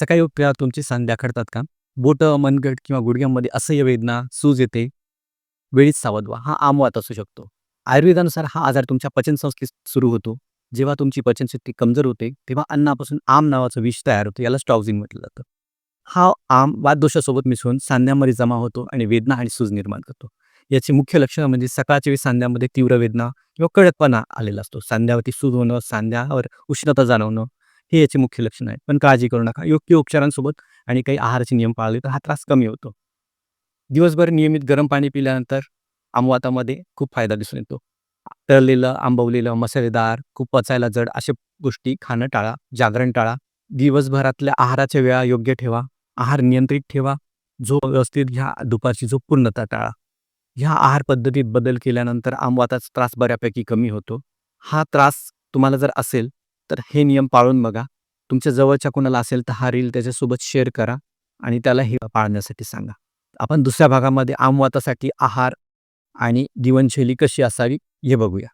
सकाळी उठल्यावर तुमची सांध्या खडतात का? बोटं, मनगट किंवा गुडघ्यांमध्ये असह्य वेदना, सूज येते. वेळीच सावध व्हा. हा आमवात असू शकतो. आयुर्वेदानुसार हा आजार तुमच्या पचनसंस्थेत सुरू होतो. जेव्हा तुमची पचनशक्ती कमजोर होते, तेव्हा अन्नापासून आम नावाचं विष तयार होतं. याला स्टॉक्झिंग म्हटलं जातं. हा आम वाददोषासोबत मिसळून सांध्यामध्ये जमा होतो आणि वेदना आणि सूज निर्माण करतो. याची मुख्य लक्षणं म्हणजे सकाळच्या वेळी सांध्यामध्ये तीव्र वेदना किंवा कडकपणा आलेला असतो. सांध्यावरती सूज होणं, सांध्यावर उष्णता जाणवणं, हे याचे मुख्य लक्षण आहे पण काळजी करू नका. योग्य उपचारांसोबत आणि काही आहाराचे नियम पाळले तर हा त्रास कमी होतो. दिवसभर नियमित गरम पाणी पिल्यानंतर आमवातामध्ये खूप फायदा दिसून येतो. तळलेलं, आंबवलेलं, मसालेदार, खूप पचायला जड अशा गोष्टी खाणं टाळा. जागरण टाळा. दिवसभरातल्या आहाराच्या वेळा योग्य ठेवा. आहार नियंत्रित ठेवा. झोप व्यवस्थित घ्या. दुपारची झोप पूर्णतः टाळा. ह्या आहार पद्धतीत बदल केल्यानंतर आमवाताचा त्रास बऱ्यापैकी कमी होतो. हा त्रास तुम्हाला जर असेल तर हे नियम पाळून बघा. तुमच्या जवळच्या कुणाला असेल तर हा रील त्याच्यासोबत शेअर करा आणि त्याला हे पाळण्यासाठी सांगा. आपण दुसऱ्या भागामध्ये आमवातासाठी आहार आणि जीवनशैली कशी असावी हे बघूया.